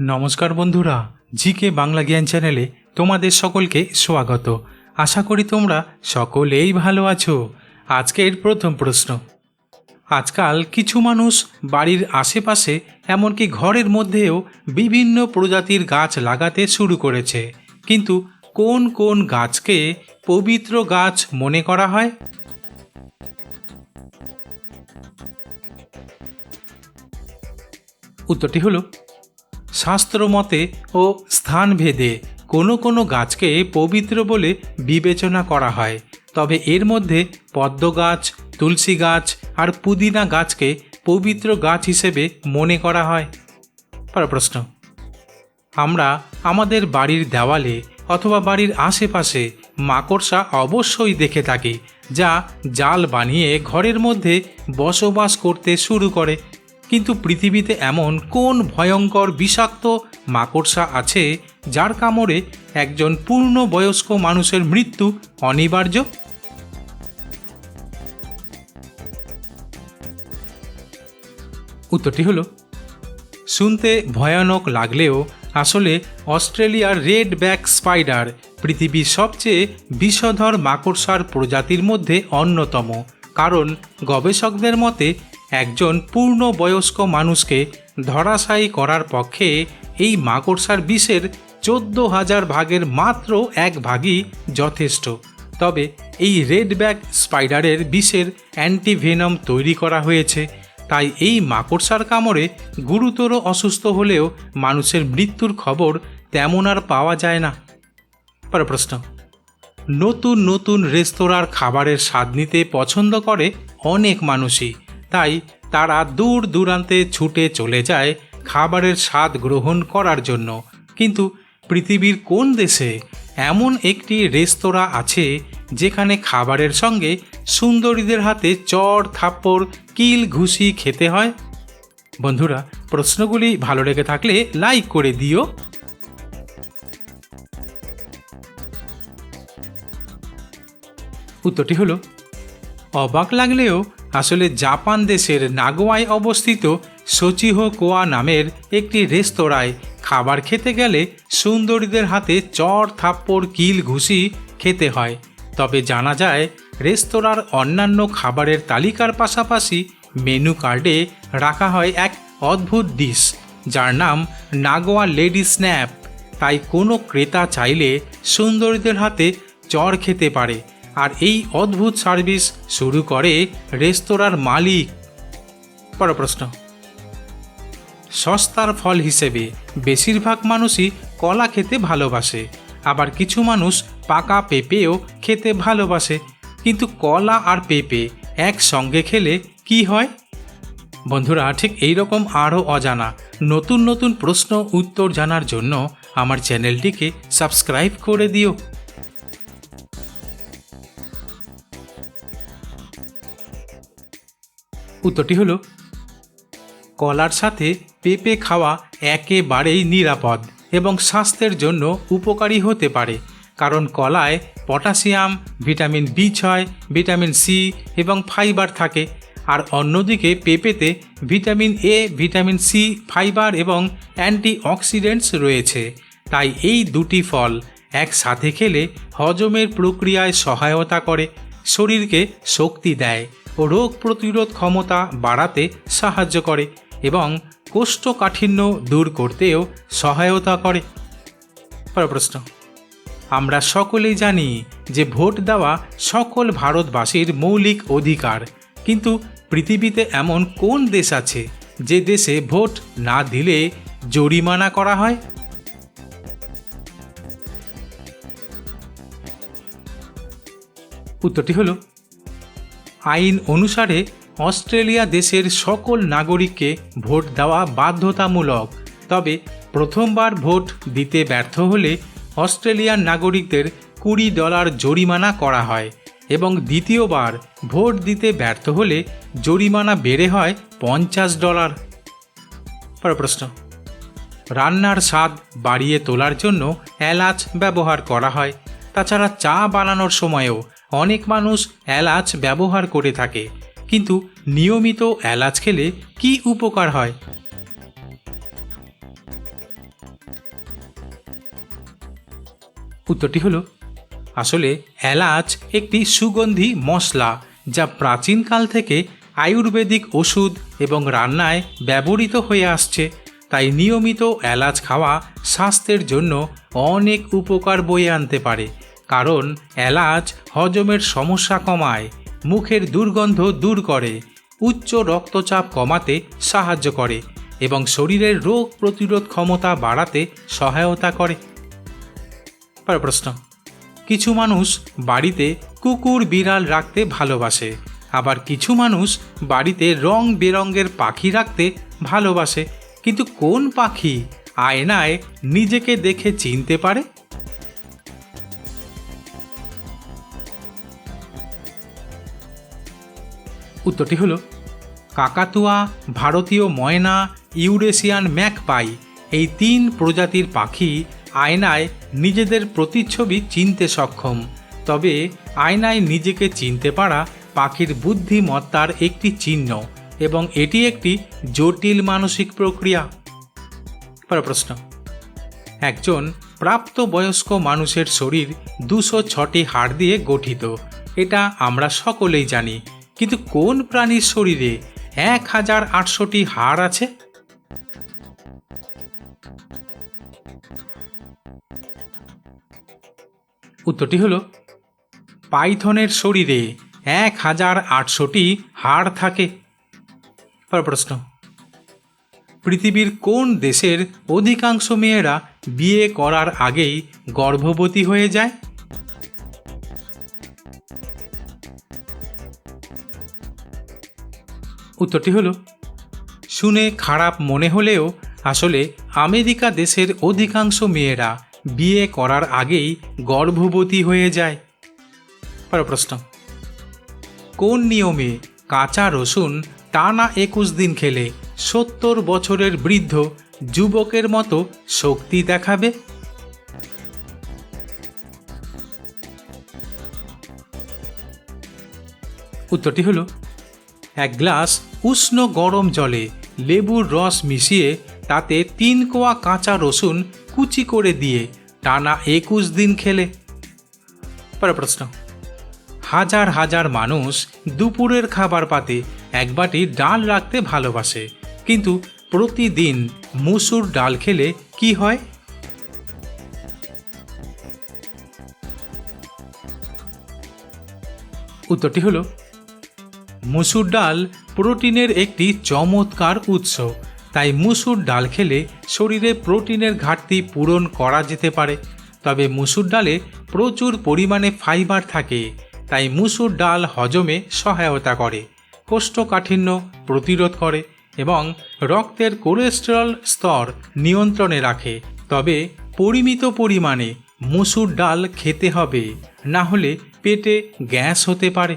নমস্কার বন্ধুরা, জিকে বাংলা জ্ঞান চ্যানেলে তোমাদের সকলকে স্বাগত। আশা করি তোমরা সকলেই ভালো আছো। আজকের প্রথম প্রশ্ন। আজকাল কিছু মানুষ বাড়ির আশেপাশে, এমনকি ঘরের মধ্যেও বিভিন্ন প্রজাতির গাছ লাগাতে শুরু করেছে। কিন্তু কোন কোন গাছকে পবিত্র গাছ মনে করা হয়? উত্তরটি হলো শাস্ত্রমতে ও স্থানভেদে কোনো কোনো গাছকে পবিত্র বলে বিবেচনা করা হয়। তবে এর মধ্যে পদ্ম গাছ, তুলসী গাছ আর পুদিনা গাছকে পবিত্র গাছ হিসেবে মনে করা হয়। পরের প্রশ্ন। আমরা আমাদের বাড়ির দেওয়ালে অথবা বাড়ির আশেপাশে মাকড়সা অবশ্যই দেখে থাকি, যা জাল বানিয়ে ঘরের মধ্যে বসবাস করতে শুরু করে। কিন্তু পৃথিবীতে এমন কোন ভয়ঙ্কর বিষাক্ত মাকড়সা আছে যার কামড়ে একজন পূর্ণ বয়স্ক মানুষের মৃত্যু অনিবার্য? উত্তরটি হলো, শুনতে ভয়ানক লাগলেও আসলে অস্ট্রেলিয়ার রেড ব্যাক স্পাইডার পৃথিবীর সবচেয়ে বিষধর মাকড়সার প্রজাতির মধ্যে অন্যতম, কারণ গবেষকদের মতে একজন পূর্ণবয়স্ক মানুষকে ধরাশায়ী করার পক্ষে এই মাকড়সার বিষের চোদ্দ হাজার ভাগের মাত্র এক ভাগই যথেষ্ট। তবে এই রেড ব্যাক স্পাইডারের বিষের অ্যান্টিভেনম তৈরি করা হয়েছে, তাই এই মাকড়সার কামড়ে গুরুতর অসুস্থ হলেও মানুষের মৃত্যুর খবর তেমন আর পাওয়া যায় না। পরের প্রশ্ন। নতুন নতুন রেস্তোরাঁর খাবারের স্বাদ নিতে পছন্দ করে অনেক মানুষই। তাই তারা দূর দূরান্তে ছুটে চলে যায় খাবারের স্বাদ গ্রহণ করার জন্য। কিন্তু পৃথিবীর কোন দেশে এমন একটি রেস্তোরাঁ আছে যেখানে খাবারের সঙ্গে সুন্দরীদের হাতে চড়, থাপ্পড়, কিল, ঘুষি খেতে হয়? বন্ধুরা, প্রশ্নগুলি ভালো লেগে থাকলে লাইক করে দিও। উত্তরটি হলো, অবাক লাগলেও আসলে জাপান দেশের নাগোয়ায় অবস্থিত সচিহো কোয়া নামের একটি রেস্তোরাঁয় খাবার খেতে গেলে সুন্দরীদের হাতে চর থাপ্পড় কিল ঘুষি খেতে হয়। তবে জানা যায়, রেস্তোরাঁর অন্যান্য খাবারের তালিকার পাশাপাশি মেনু কার্ডে রাখা হয় এক অদ্ভুত ডিশ, যার নাম নাগোয়া লেডি স্ন্যাপ। তাই কোনো ক্রেতা চাইলে সুন্দরীদের হাতে চর খেতে পারে। আর এই অদ্ভুত সার্ভিস শুরু করে রেস্তোরাঁর মালিক। বড় প্রশ্ন। সস্তার ফল হিসেবে বেশিরভাগ মানুষই কলা খেতে ভালোবাসে, আবার কিছু মানুষ পাকা পেঁপেও খেতে ভালোবাসে। কিন্তু কলা আর পেঁপে একসঙ্গে খেলে কি হয়? বন্ধুরা, ঠিক এই রকম আরও অজানা, নতুন নতুন প্রশ্ন উত্তর জানার জন্য আমার চ্যানেলটিকে সাবস্ক্রাইব করে দিও। উত্তরটি হলো, কলার সাথে পেঁপে খাওয়া একেবারেই নিরাপদ এবং স্বাস্থ্যের জন্য উপকারী হতে পারে, কারণ কলায় পটাশিয়াম, ভিটামিন বি ছয়, ভিটামিন সি এবং ফাইবার থাকে। আর অন্যদিকে পেঁপেতে vitamin A, vitamin C, fibre এবং অ্যান্টিঅক্সিডেন্টস রয়েছে। তাই এই দুটি ফল একসাথে খেলে হজমের প্রক্রিয়ায় সহায়তা করে, শরীরকে শক্তি দেয়। রোগ প্রতিরোধ ক্ষমতা বাড়াতে সাহায্য করে এবং কোষ্ঠকাঠিন্য দূর করতেও সহায়তা করে। প্রশ্ন। আমরা সকলেই জানি যে ভোট দেওয়া সকল ভারতবাসীর মৌলিক অধিকার, কিন্তু পৃথিবীতে এমন কোন দেশ আছে যে দেশে ভোট না দিলে জরিমানা করা হয়? উত্তরটি হলো আইন অনুসারে অস্ট্রেলিয়া দেশের সকল নাগরিককে ভোট দেওয়া বাধ্যতামূলক। তবে প্রথমবার ভোট দিতে ব্যর্থ হলে অস্ট্রেলিয়ার নাগরিকদের কুড়ি ডলার জরিমানা করা হয় এবং দ্বিতীয়বার ভোট দিতে ব্যর্থ হলে জরিমানা বেড়ে হয় পঞ্চাশ ডলার। পরের প্রশ্ন। রান্নার স্বাদ বাড়িয়ে তোলার জন্য এলাচ ব্যবহার করা হয়। তাছাড়া চা বানানোর সময়ও অনেক মানুষ এলাচ ব্যবহার করে থাকে। কিন্তু নিয়মিত এলাচ খেলে কি উপকার হয়? উত্তরটি হলো, আসলে এলাচ একটি সুগন্ধি মশলা যা প্রাচীনকাল থেকে আয়ুর্বেদিক ওষুধ এবং রান্নায় ব্যবহৃত হয়ে আসছে। তাই নিয়মিত এলাচ খাওয়া স্বাস্থ্যের জন্য অনেক উপকার বয়ে আনতে পারে। কারণ এলাচ হজমের সমস্যা কমায়, মুখের দুর্গন্ধ দূর করে, উচ্চ রক্তচাপ কমাতে সাহায্য করে এবং শরীরের রোগ প্রতিরোধ ক্ষমতা বাড়াতে সহায়তা করে। প্রশ্ন, কিছু মানুষ বাড়িতে কুকুর বিড়াল রাখতে ভালোবাসে, আবার কিছু মানুষ বাড়িতে রং বেরঙের পাখি রাখতে ভালোবাসে, কিন্তু কোন পাখি আয়নায় নিজেকে দেখে চিনতে পারে? উত্তরটি হলো, কাকাতুয়া, ভারতীয় ময়না, ইউরেশিয়ান ম্যাকপাই, এই তিন প্রজাতির পাখি আয়নায় নিজেদের প্রতিচ্ছবি চিনতে সক্ষম। তবে আয়নায় নিজেকে চিনতে পারা পাখির বুদ্ধিমত্তার একটি চিহ্ন এবং এটি একটি জটিল মানসিক প্রক্রিয়া। প্রশ্ন, একজন প্রাপ্তবয়স্ক মানুষের শরীর দুশো ছটি হাড় দিয়ে গঠিত। এটা আমরা সকলেই জানি। কিন্তু কোন প্রাণীর শরীরে এক হাজার আটশোটি হাড় আছে? উত্তরটি হলো, পাইথনের শরীরে এক হাজার আটশোটি হাড় থাকে। প্রশ্ন, পৃথিবীর কোন দেশের অধিকাংশ মেয়েরা বিয়ে করার আগেই গর্ভবতী হয়ে যায়? উত্তরটি হলো, শুনে খারাপ মনে হলেও আসলে আমেরিকা দেশের অধিকাংশ মেয়েরা বিয়ে করার আগেই গর্ভবতী হয়ে যায়। পরের প্রশ্ন, কোন নিয়মে কাঁচা রসুন টানা একুশ দিন খেলে সত্তর বছরের বৃদ্ধ যুবকের মতো শক্তি দেখাবে? উত্তরটি হলো, এক গ্লাস উষ্ণ গরম জলে লেবুর রস মিশিয়ে তাতে তিন কোয়া কাঁচা রসুন কুচি করে দিয়ে টানা একুশ দিন খেলে। পরের প্রশ্ন। হাজার হাজার মানুষ দুপুরের খাবার পাতে এক বাটি ডাল রাখতে ভালোবাসে, কিন্তু প্রতিদিন মুসুর ডাল খেলে কি হয়? উত্তরটি হলো, মুসুর ডাল প্রোটিনের একটি চমৎকার উৎস। তাই মুসুর ডাল খেলে শরীরে প্রোটিনের ঘাটতি পূরণ করা যেতে পারে। তবে মুসুর ডালে প্রচুর পরিমাণে ফাইবার থাকে। তাই মুসুর ডাল হজমে সহায়তা করে, কোষ্ঠকাঠিন্য প্রতিরোধ করে এবং রক্তের কোলেস্টেরল স্তর নিয়ন্ত্রণে রাখে। তবে পরিমিত পরিমাণে মুসুর ডাল খেতে হবে। না হলে পেটে গ্যাস হতে পারে।